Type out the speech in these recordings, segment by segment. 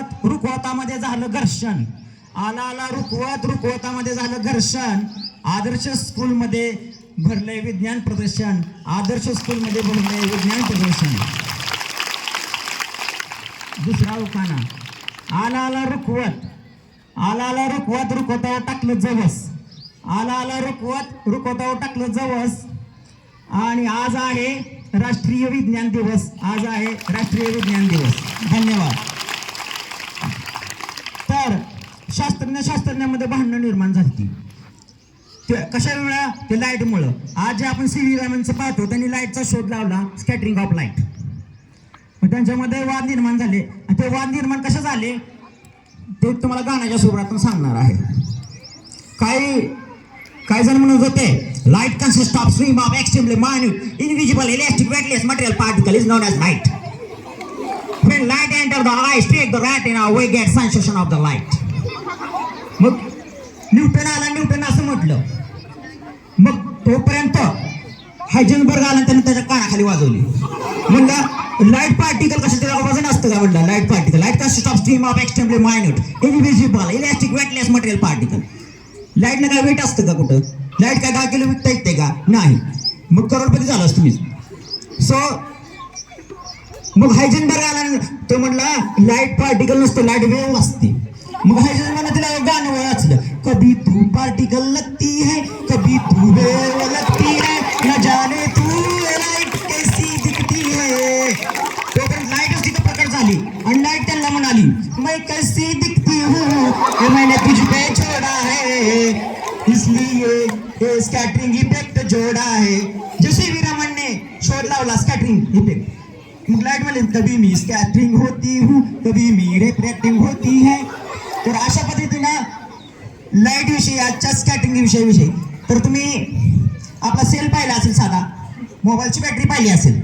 रुखवतामध्ये झालं घर्षण. आला आला रुखवत रुखवतामध्ये झालं घर्षण. आदर्श स्कूलमध्ये भरले विज्ञान प्रदर्शन. आदर्श स्कूलमध्ये भरले विज्ञान प्रदर्शन. दुसरा उकाना आला आला रुखवत. आला आला रुखवत रुखवतावर टाकलं जवस. आला आला रुखवत रुखवतावर टाकलं जवस. आणि आज आहे राष्ट्रीय विज्ञान दिवस. आज आहे राष्ट्रीय विज्ञान दिवस. धन्यवाद. तर शास्त्रज्ञ शास्त्रज्ञामध्ये भांडणं निर्माण झाली ते. कशामुळं ते लाईटमुळं आज जे आपण सी व्ही रामनचं पाहतो त्यांनी लाईटचा शोध लावला स्कॅटरिंग ऑफ लाइट मग त्यांच्यामध्ये वाद निर्माण झाले. ते वाद निर्माण कसे झाले? ते तुम्हाला गाण्याच्या स्वरूपातून सांगणार आहे. काही काही जण म्हणत होते light consist of stream of extremely minute invisible electric weightless material particle is non as light when light enter the eye straight the retina we get sensation of the light. मग न्यूटन आला Newton असं म्हटलं. मग तोपर्यंत हायजनबर्ग आला त्यानं त्याच्या कानाखाली वाजवली. म्हणलं लाइट पार्टिकल कसं त्याला वजन असतं का? म्हणलं light particle light consist of stream of extremely minute invisible elastic weightless material particle लाईटनं काय वेट असतं का कुठं? लाइट काय दहा किलो विकता येते का? नाही. मग करोडपती झालास तुम्ही. सो मग हायजनबर्ग आला तो म्हणला लाईट पार्टिकल नसतं लाईट वेव असते. मग हायजनबर्ग तिला गाणं वाचलं कभी तू पार्टिकल लगती है, कभी तू वेव लगती है, न जाने तू लाईट कैसी दिखती है. प्रकट झाली. आणि लाईट त्यांना म्हणाली, मैं कैसी दिखती हूँ मैंने तुझ पे छोड़ा है, इसलिए स्कैटरिंग इफ़ेक्ट जोड़ा है. जसे ने शोध लावला स्कॅटरिंग इफ़ेक्ट मग लाइटमध्ये कभी मी स्कॅटरिंग होती हूँ कभी मी रेपरेटिंग होती है। तर अशा पद्धतीनं लाइट विषयी आजच्या स्कॅटरिंग विषयी विषयी। तर तुम्ही आपला सेल पाहिला असेल साधा मोबाईलची बॅटरी पाहिली असेल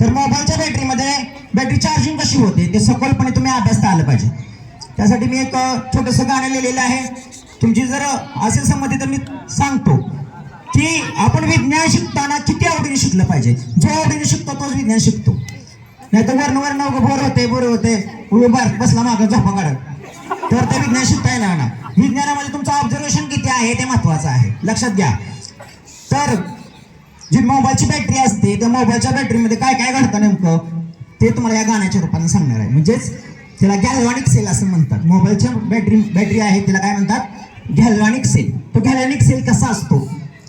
तर मोबाईलच्या बॅटरीमध्ये बॅटरी चार्जिंग कशी होते ते सखोलपणे तुम्ही अभ्यासता आलं पाहिजे. त्यासाठी मी एक छोटंसं गाणं लिहिलेलं आहे. तुमची जर असेल संमती तर मी सांगतो की आपण विज्ञान शिकताना किती आवडीने शिकलं पाहिजे? जो आवडीने शिकतो तोच विज्ञान शिकतो. नाही तर वर्ण वर्ण बोर होते बोर होते. उभे बसला मागं झोपा काढत तर ते विज्ञान शिकता येणार ना. विज्ञानामध्ये तुमचं ऑब्झर्वेशन किती आहे ते महत्वाचं आहे. लक्षात घ्या. तर जी मोबाईलची बॅटरी असते त्या मोबाईलच्या बॅटरीमध्ये काय काय घडतं नेमकं? ते तुम्हाला या गाण्याच्या रूपाने सांगणार आहे. म्हणजेच त्याला गॅल्व्हॅनिक सेल असं म्हणतात. मोबाईलच्या बॅटरी बॅटरी आहे तिला काय म्हणतात? गॅल्व्हॅनिक सेल तो गॅल्व्हॅनिक सेल कसा असतो?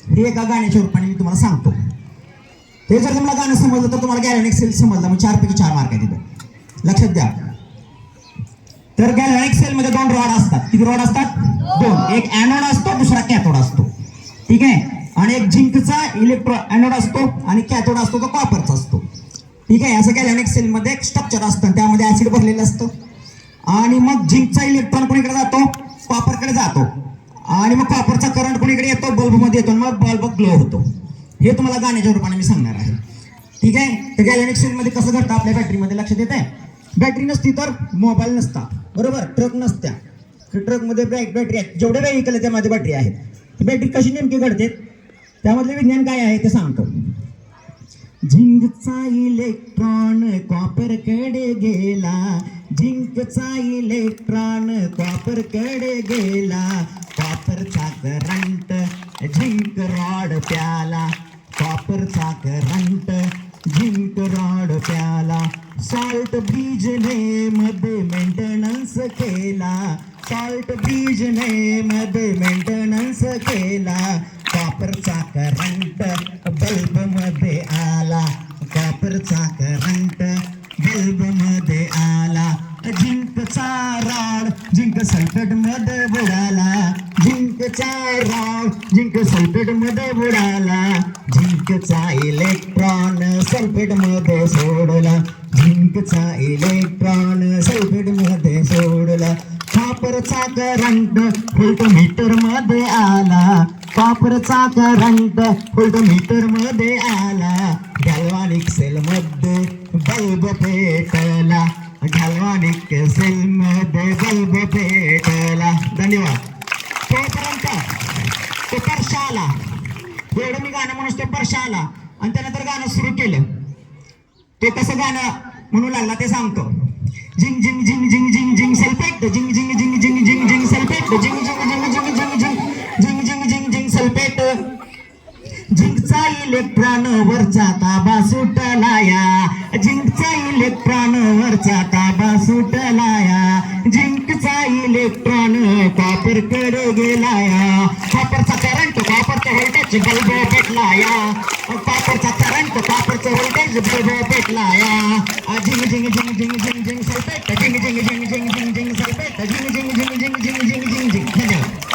हे एका गाण्याच्या रूपाने मी तुम्हाला सांगतो. हे जर तुम्हाला गाणं समजलं तर तुम्हाला गॅल्व्हॅनिक सेल समजलं. मग चारपैकी चार मार्क आहे तिथं लक्षात द्या तर गॅल्व्हॅनिक सेल मध्ये दोन रॉड असतात. किती रॉड असतात? दोन. एक अॅनोड असतो दुसरा कॅथोड असतो. ठीक आहे? आणि एक झिंकचा इलेक्ट्रो अॅनोड असतो आणि कॅथोड असतो तो कॉपरचा असतो. ठीक आहे? असं गॅल्व्हॅनिक सेल मध्ये एक स्ट्रक्चर असतं. त्यामध्ये ऍसिड भरलेलं असतं. आणि मग झिंकचा इलेक्ट्रॉन कोणीकडे जातो? कॉपरकडे जातो. आणि मग कॉपरचा करंट कोणीकडे येतो? बल्बमध्ये येतो. आणि मग बल्ब ग्लो होतो. हे तुम्हाला गाण्याच्या रूपाने मी सांगणार आहे. ठीक आहे? तर गॅल्व्हॅनिक सेलमध्ये कसं घडतं? आपल्या बॅटरीमध्ये लक्षात येत आहे बॅटरी नसती तर मोबाईल नसता. बरोबर? ट्रक नसत्या. ट्रकमध्ये बॅटरी आहे जेवढे व्हेकल आहे त्यामध्ये बॅटरी आहे ती बॅटरी कशी नेमकी घडते? त्यामधले विज्ञान काय आहे ते सांगतो. झिंकचा इलेक्ट्रॉन कॉपरकडे गेला. झिंकचा इलेक्ट्रॉन कॉपरकडे गेला. कॉपरचा करंट झिंक रॉड प्याला. कॉपरचा करंट जिंक रॉड प्याला. सॉल्ट ब्रिजने मध्ये मेंटेनन्स केला. सॉल्ट ब्रिजने मध्ये मेंटेनन्स केला. कॉपरचा करंट बल्बमध्ये आला. कॉपरचा करंट बल्बमध्ये आला. झिंकचा राड जिंक सल्फेटमध्ये बुडाला. झिंकचा रॉड झिंक सल्फेटमध्ये बुडाला. झिंकचा इलेक्ट्रॉन सल्फेटमध्ये सोडला. झिंकचा इलेक्ट्रॉन सल्फेटमध्ये सोडला. कापरचा करंट व्होल्टमीटरमध्ये आला. कापरचा करंट व्होल्टमीटरमध्ये आला. गॅल्वानिक सेल मध्ये बल्ब पेटला. गॅल्वानिक सेल मध्ये बल्ब पेटला. धन्यवाद. तोपर्यंत तो परशा आला एवढं मी गाणं म्हणून तो परशा आला आणि त्यानंतर गाणं सुरू केलं ते कसं गाणं म्हणू लागला ते सांगतो झिंग झिंग झिंग झिंग झिंग झिंग सल्फेट झिंग झिंग झिंग झिंग झिंग झिंग झिंग झिंग झिंग झिंग सल्फेट झिंकचा इलेक्ट्रॉन वरचा ताबा सुटलाया झिंकचा इलेक्ट्रॉन वरचा ताबा सुटलाया झिंकचा इलेक्ट्रॉन तिरकडे गेलाया कॉपरचा करंट कॉपरचा व्होल्टेज बल्ब पेटलाया कॉपरचा करंट कॉपरचा व्होल्टेज बल्ब पेटलाया झिंग झिंग झिंग झिंग झिंग झिंग सल्फेट झिंग झिंग झिंग झिंग झिंग झिंग सल्फेट झिंग झिंग झिंग झिंग झिंग झिंग झिंग झिंग धन्यवाद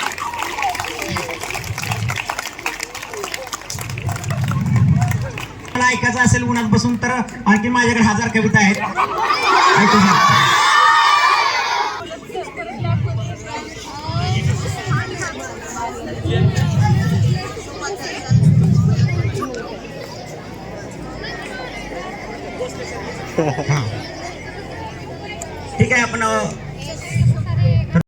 ऐकायचं असेल उन्हात बसून तर आणखी माझ्याकडे हजार कविता आहेत ठीक आहे आपण